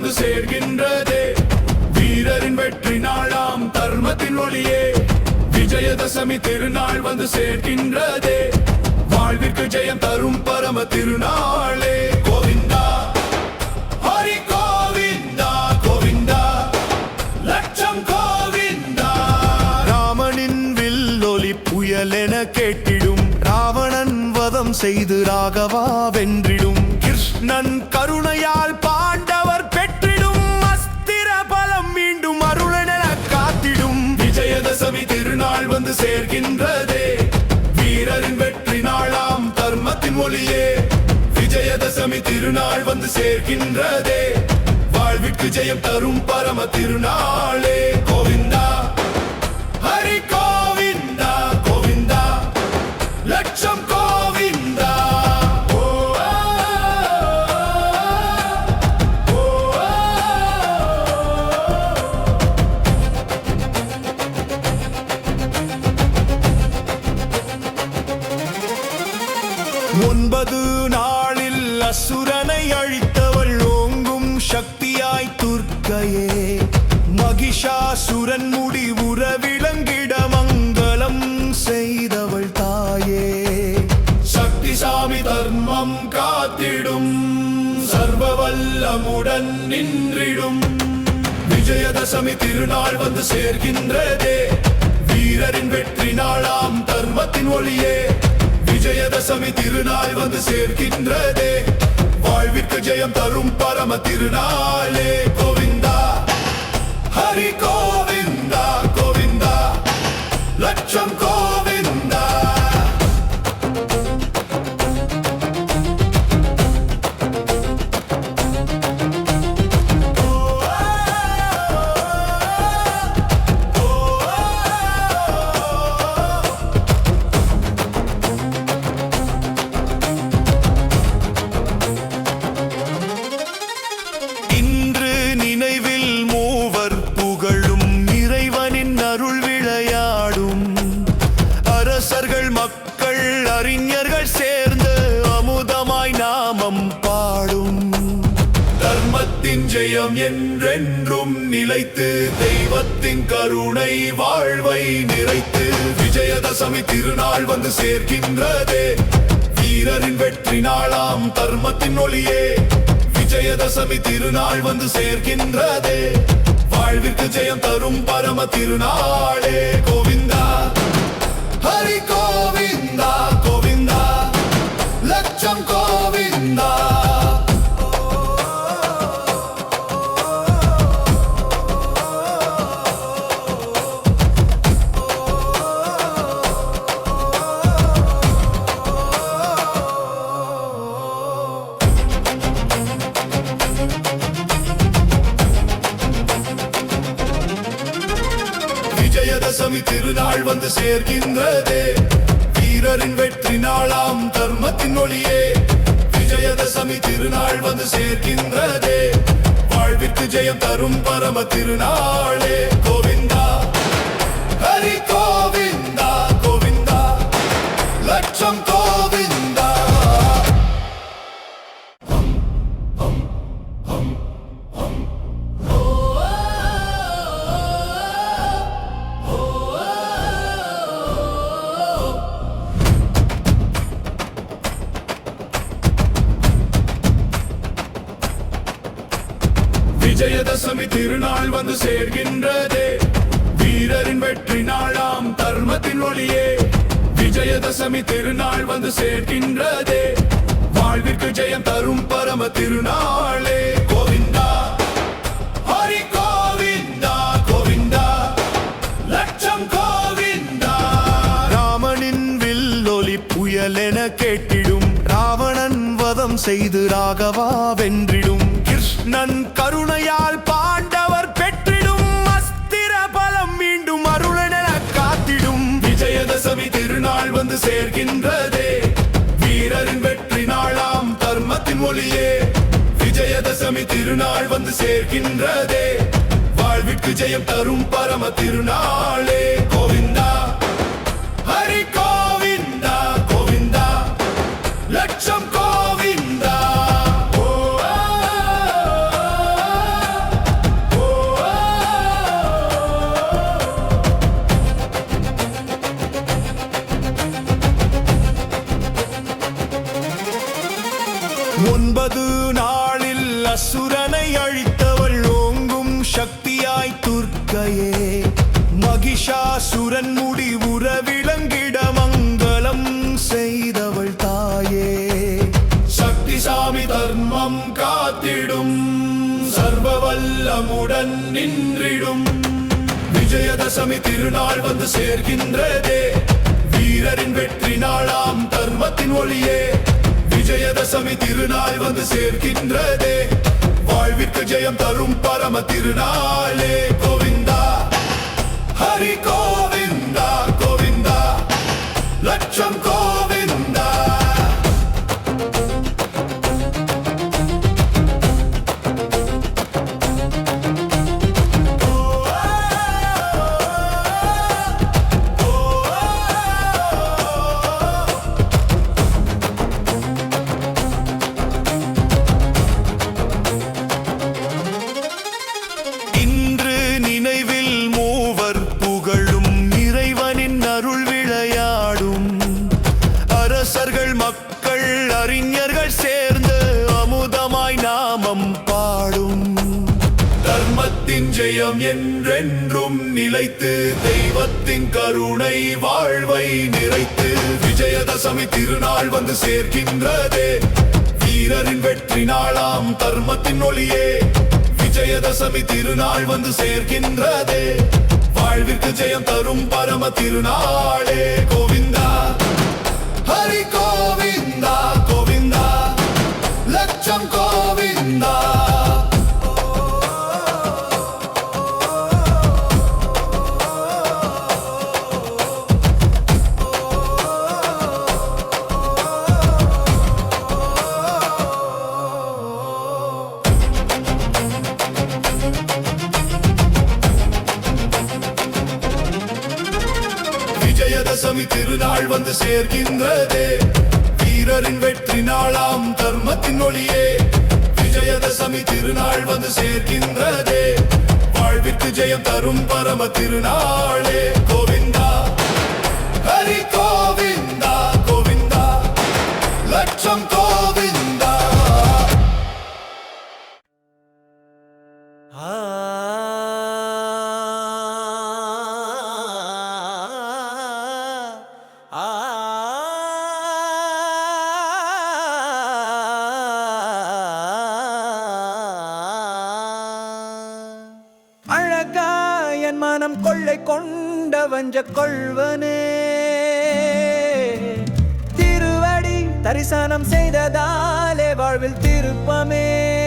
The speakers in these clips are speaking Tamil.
வந்து சேர்கின்றதே. வீரரின் வெற்றி நாளாம் தர்மத்தின் ஒளியே. விஜயதசமி திருநாள் வந்து சேர்க்கின்றதே வாழ்விற்கு ஜெயம் தரும் பரம திருநாளே. கோவிந்தா ஹரி கோவிந்தா கோவிந்தா. லட்சம் கோவிந்தா. ராமனின் வில்லொலி புயலென கேட்டிடும். ராவணன் வதம் செய்து ராகவா வென்றிடும். கிருஷ்ணன் கருணையால் பாண்டவர் வந்து சேர்கின்றதே. வீரரின் வெற்றி நாளாம் தர்மத்தின் ஒளியே. விஜயதசமி திருநாள் வந்து சேர்கின்றதே. வாழ்விற்கு ஜெயம் தரும் பரம திருநாளே. கோவிந்தா. ஒன்பது நாளில் அசுரனை அழித்தவள் ஓங்கும் சக்தியாய் துர்க்கையே. மகிஷாசுரன் முடிவுற விளங்கிட மங்களம் செய்தவள் தாயே. சக்தி சாமி தர்மம் காத்திடும் சர்வ வல்லமுடன் நின்றிடும். விஜயதசமி திருநாள் வந்து சேர்கின்றதே. வீரரின் வெற்றி நாளாம் தர்மத்தின் ஒளியே. விஜயதசமி திருநாள் வந்து சேர்க்கின்றதே வாழ்விற்கு ஜெயம் தரும் பரம திருநாளே. கோவிந்தா ஹரி கோவிந்தா கோவிந்தா. லட்சம் நாள் வந்து சேர்க்கின்றதே வாழ்விற்கு ஜெயம் தரும் பரம திருநாளே. கோவிந்தா. ஹரி திருநாள் வந்து சேர்க்கின்றதே வீரரின் வெற்றி நாளாம் தர்மத்தின் ஒளியே. விஜயதசமி திருநாள் வந்து சேர்க்கின்றதே வாழ்விற்கு ஜெயம் தரும் பரம திருநாளே. கோவிந்த் வதம் செய்து ராகவா வென்றிடும். கிருஷ்ணன் கருணையால் பாண்டவர் பெற்றிடும். அஸ்திர பலம் மீண்டும் அருளென காத்திடும். விஜயதசமி திருநாள் வந்து சேர்கின்றதே. வீரரின் வெற்றி நாளாம் தர்மத்தின் மொழியே விஜயதசமி திருநாள் வந்து சேர்க்கின்றதே வாழ்விற்கு ஜெயம் தரும் பரம திருநாளே. கோவிந்தா. மலன் முடிவுற விளங்கிட மங்களம் செய்தவள் தாயே. சக்திசாமி தர்மம் காத்திடும் சர்வவல்லமுடன் நின்றிடும். விஜயதசமி திருநாள் வந்து சேர்கின்றதே வீரரின் வெற்றி நாளாம் தர்மத்தின் ஒளியே. விஜயதசமி திருநாள் வந்து சேர்கின்றதே வாழ்விற்கு ஜெயம் தரும் பரம திருநாளே. கோவிந்தா ஹரிகோ லட்சம் கோவிந்தா ஒளியே. விஜயதசமி திருநாள் வந்து சேர்க்கின்றதே வாழ்விற்கு ஜெயம் தரும் பரம திருநாளே. கோவிந்தா கொள்வனே திருவடி தரிசனம் செய்ததாலே வாழ்வில் திருப்பமே.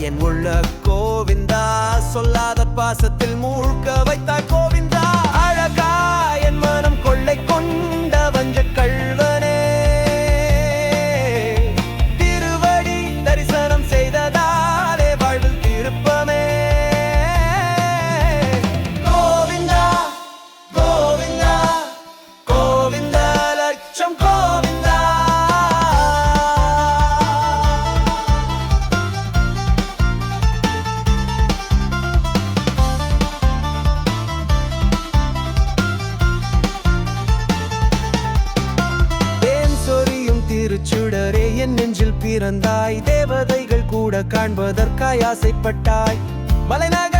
என் உள்ள கோவிந்தா சொல்லாத பாசத்தில் மூழ்க வைத்தாய் கோவிந்தா பிறந்தாய் தேவதைகள் கூட காண்பதற்காய் ஆசைப்பட்டாய். மலைநாக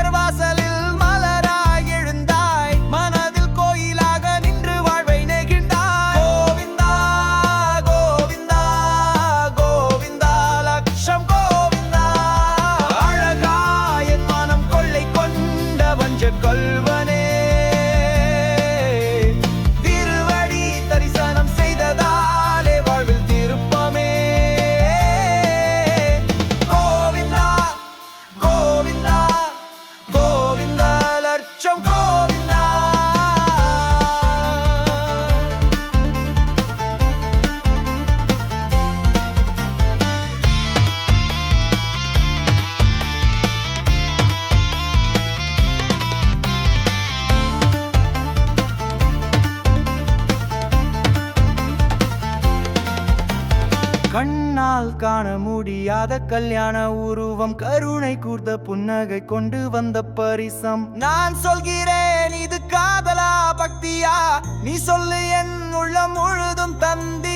காண முடியாத கல்யாண உருவம் கருணை கூர்ந்த புன்னகை கொண்டு வந்த பரிசம். நான் சொல்கிறேன் இது காதலா பக்தியா? நீ சொல்லு என் உள்ளம் முழுதும் தந்தி.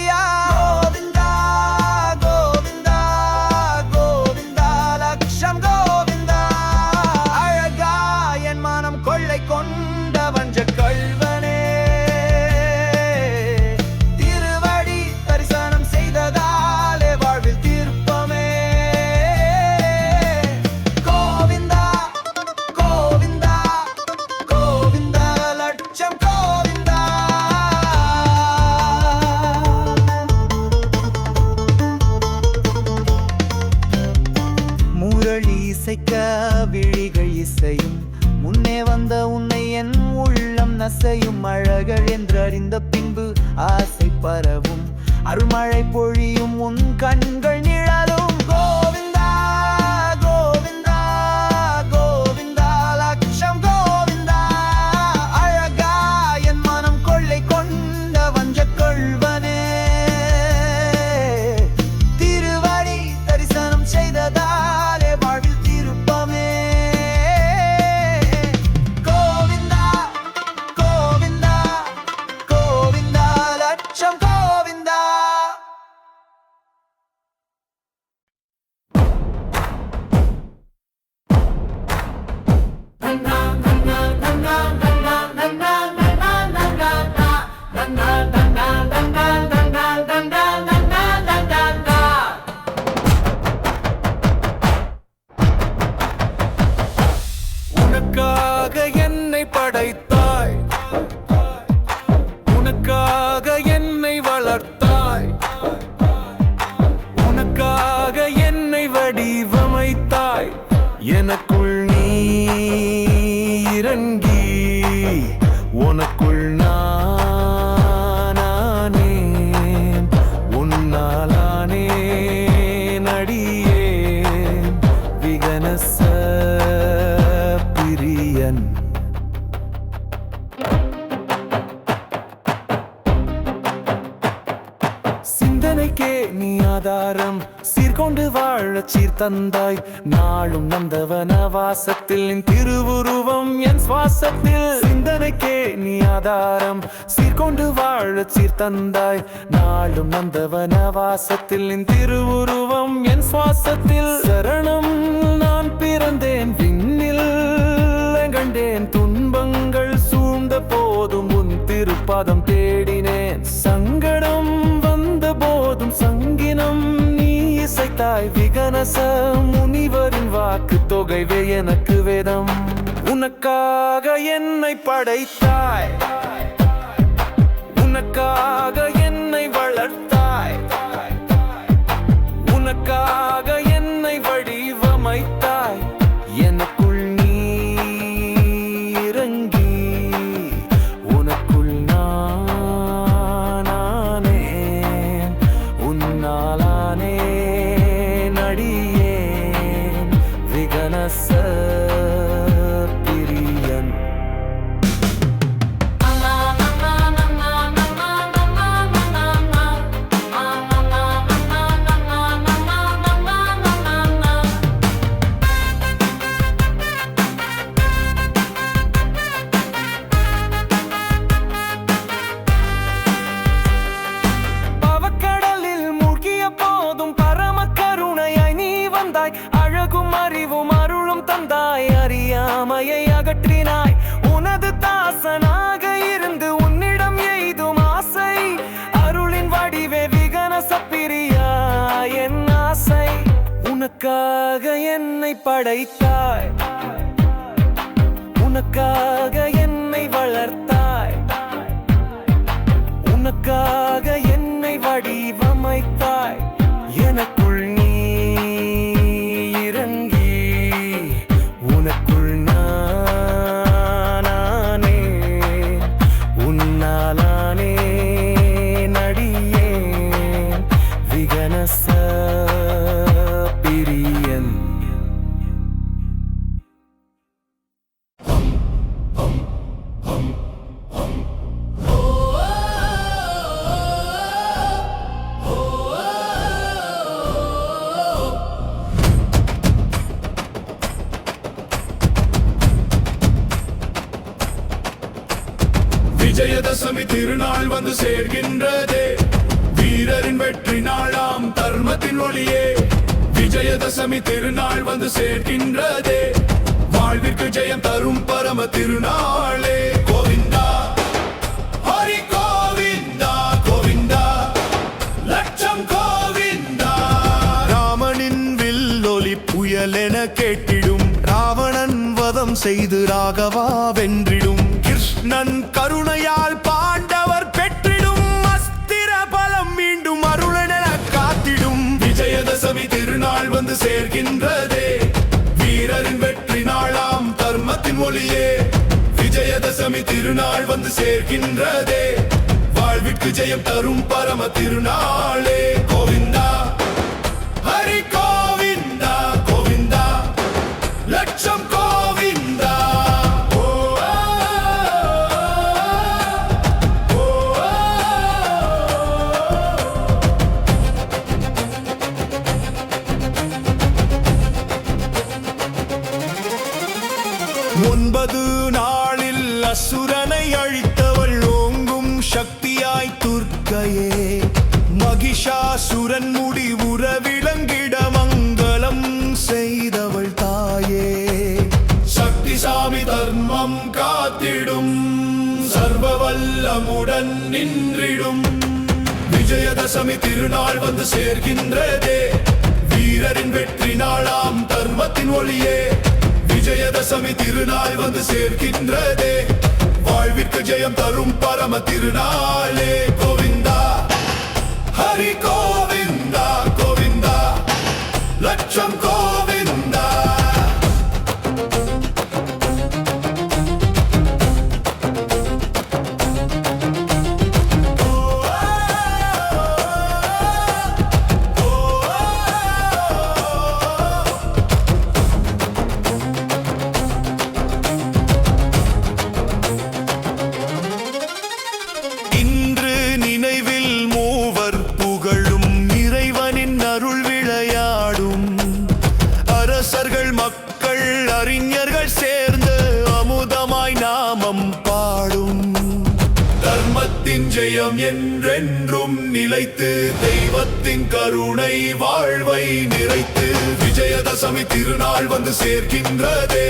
எனக்குள் நீ இறங்கி உனக்குள் நான் கொண்டு வாழ சீர் தந்தாய் நாளும் நந்தவன வாசத்தில் நின் திருவுருவம் என் சுவாசத்தில். சிந்தனைக்கே நீ ஆதாரம். சீர்கொண்டு வாழ சீர் தந்தாய் நாளும் நந்தவன வாசத்தில் நின் திருவுருவம் என் சுவாசத்தில். சரணம் நான் பிறந்தேன் விண்ணில். கண்டேன் துன்பங்கள் சூழ்ந்த போதும் உன் திருப்பாதம் தேடினேன். சங்கடம் இசைத்தாய் விகனச முனிவரின் வாக்கு தொகைவே எனக்கு வேதம். உனக்காக என்னை படைத்தாய். உனக்காக என்னை வளர்த்தாய். உனக்காக பரம திருநாளே. கோவிந்தா ஹரி கோவிந்தா கோவிந்தா லட்சம் கோவிந்தா. ராமனின் வில்லொலி புயலென கேட்டிடும் ராவணன் வதம் செய்து ராகவா வென்றிடும். கிருஷ்ணன் கருணையால் பாண்டவர் பெற்றிடும் அஸ்திர பலம் மீண்டும் அருளென காத்திடும். விஜயதசமி திருநாள் வந்து சேர்கின்றதே. தமிழ் மொழியே. விஜயதசமி திருநாள் வந்து சேர்க்கின்றதே வாழ்விற்கு ஜெயம் தரும் பரம திருநாளே. கோவிந்தா திருநாள் வந்து சேர்கின்றதே. வீரரின் வெற்றி நாளாம் தர்மத்தின் ஒளியே. விஜயதசமி திருநாள் வந்து சேர்க்கின்றதே வாழ்விற்கு ஜெயம் தரும் பரம திருநாளே. கோவிந்தா ஹரி கோவிந்தா கோவிந்தா. லட்சம் வந்து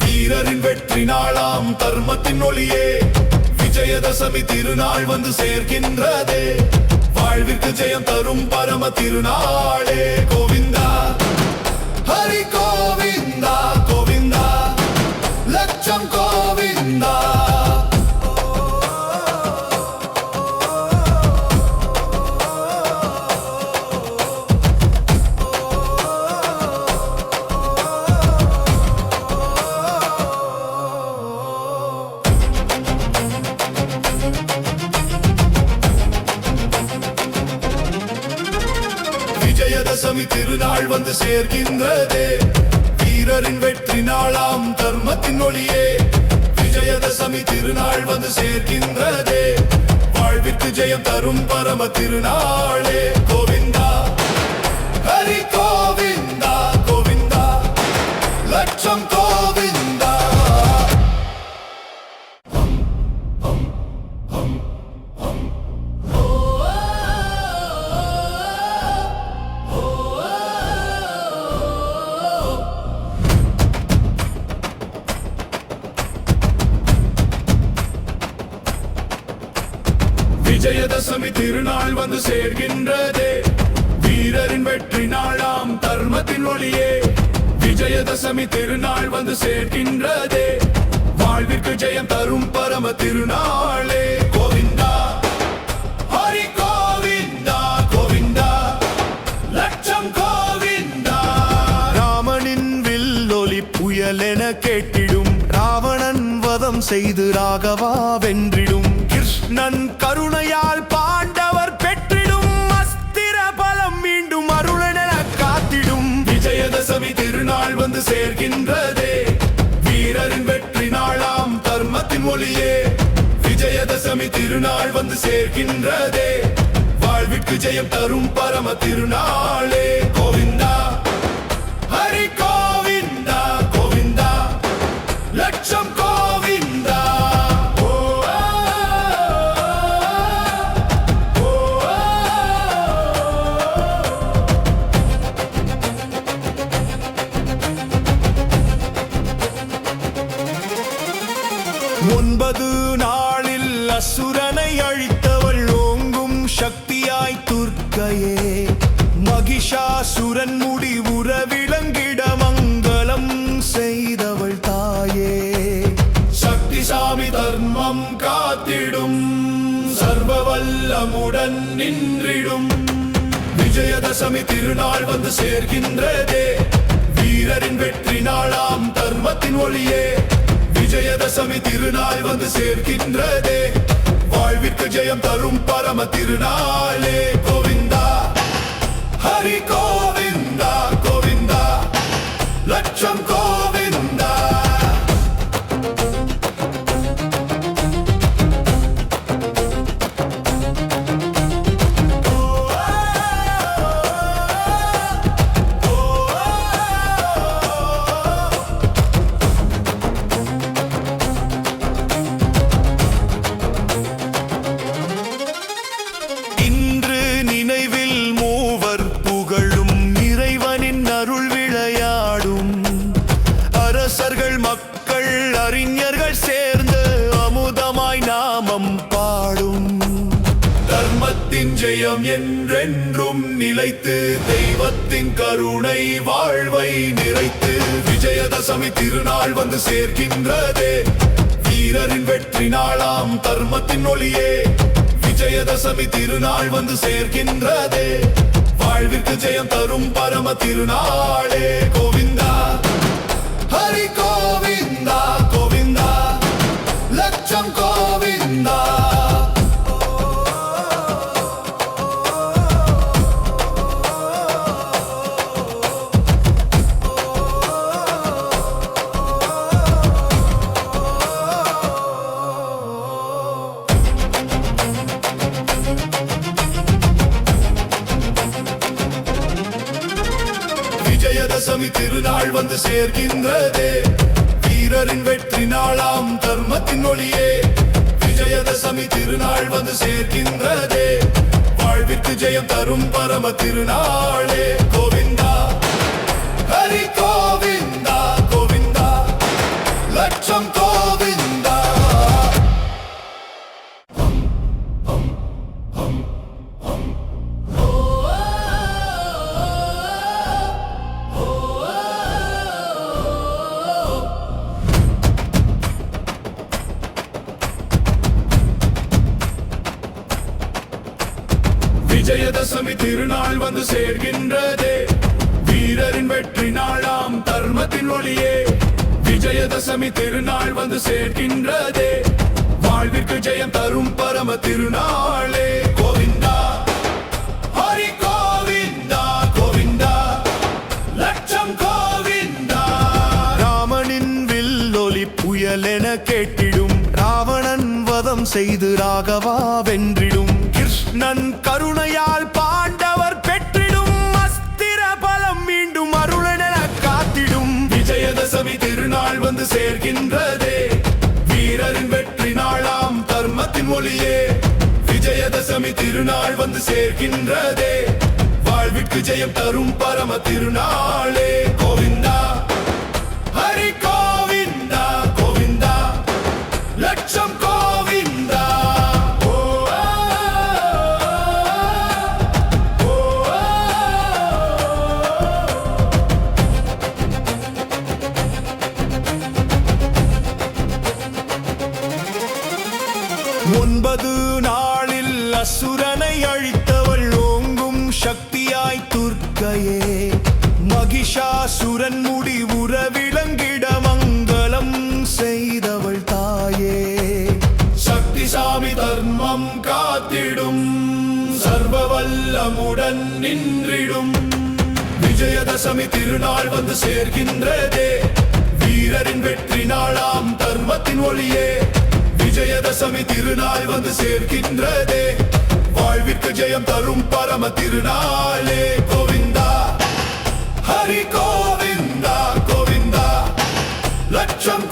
வீரரின் வெற்றி நாளாம் தர்மத்தின் ஒளியே. விஜயதசமி திருநாள் வந்து சேர்க்கின்றதே வாழ்விற்கு ஜெயம் தரும் பரம திருநாளே. கோவிந்தா ஹரி கோவிந்தா கோவிந்தா. லட்சம் கோ வந்து சேர்கின்றதே. வீரரின் வெற்றி நாளாம் தர்மத்தின் ஒளியே. விஜயதசமி திருநாள் வந்து சேர்க்கின்றதே வாழ்விற்கு ஜெயம் தரும் பரம திருநாளே. கோவிந்தா ஹரி நாள் வந்து சேர்கின்றதே. வீரரின் வெற்றி நாளாம் தர்மத்தின் ஒளியே. விஜயதசமி திருநாள் வந்து சேர்க்கின்றதே வாழ்விற்கு ஜெயம் தரும் பரம திருநாளே. கோவிந்தா ஹரி கோவிந்தா கோவிந்தா லட்சம் கோவிந்தா. ராமனின் வில்லொலி புயலென கேட்டிடும். ராவணன் வதம் செய்து ராகவா வென்றிடும். கிருஷ்ணன் கருணையா நாள் வந்து சேர்கின்றதே. வீரரின் வெற்றி நாளாம் தர்மத்தின் ஒளியே. விஜயதசமி திருநாள் வந்து சேர்கின்றதே. வாழ்விற்கு ஜெயம் தரும் பரம திருநாளே. கோவிந்தா ஒன்பது நாளில் அசுரனை அழித்தவள் ஓங்கும் சக்தியாய் துர்க்கையே. மகிஷாசுரன் முடிவுற விளங்கிட மங்கலம் செய்தவள் தாயே. சக்தி சாமி தர்மம் காத்திடும் சர்வவல்லமுடன் நின்றிடும். விஜயதசமி திருநாள் வந்து சேர்கின்றதே. வீரரின் வெற்றி நாளாம் தர்மத்தின் ஒளியே. விஜயதசமி திருநாள் வந்து சேர்க்கின்றதே. வாழ்விற்கு ஜெயம் தரும் பரம திருநாளே. கோவிந்தா ஹரி கோவிந்தா கோவிந்தா. லட்சம் கோ விஜயதசமி திருநாள் வந்து சேர்க்கின்றதே வாழ்விற்கு ஜெயம் தரும் பரம திருநாளே. கோவிந்தா ஹரி கோவிந்தா கோவிந்தா. லட்சம் கோவிந்தா திருநாள் வந்து சேர்கின்றதே. வீரரின் வெற்றி நாளாம் தர்மத்தின் ஒளியே. விஜயதசமி திருநாள் வந்து சேர்க்கின்றதே வாழ்விற்கு ஜெயம் தரும் பரம திருநாளே. கோவிந்தா ஹரி சேர்கின்றதே. வீரரின் வெற்றி நாளாம் தர்மத்தின் ஒளியே. விஜயதசமி திருநாள் வந்து சேர்க்கின்றதே வாழ்விற்கு ஜெயம் தரும் பரம திருநாளே. கோவிந்தா ஹரி கோவிந்தா கோவிந்தா. லட்சம் கோவிந்தா. ராமனின் வில்லொலி புயலென கேட்டிடும். ராவணன் வதம் செய்து ராகவா வென்றிடும். கிருஷ்ணன் கருணையால் பாடி சேர்கின்றதே. வீரரின் வெற்றி நாளாம் தர்மத்தின் ஒளியே. விஜயதசமி திருநாள் வந்து சேர்க்கின்றதே வாழ்விற்கு ஜெயம் தரும் பரம திருநாளே. கோவிந்தா ஒன்பது நாளில் அசுரனை அழித்தவள் ஓங்கும் சக்தியாய் துர்க்கையே. மகிஷாசுரன் முடிவுற விளங்கிட மங்களம் செய்தவள் தாயே. சக்தி சாமி தர்மம் காத்திடும் சர்வ வல்லமுடன் நின்றிடும். விஜயதசமி திருநாள் வந்து சேர்கின்றதே வீரரின் வெற்றி நாளாம் தர்மத்தின் ஒளியே. விஜயதசமி திருநாள் வந்து சேர்க்கின்றதே வாழ்விற்கு ஜெயம் தரும் பரம திருநாளே. கோவிந்தா ஹரி கோவிந்தா கோவிந்தா. லட்சம்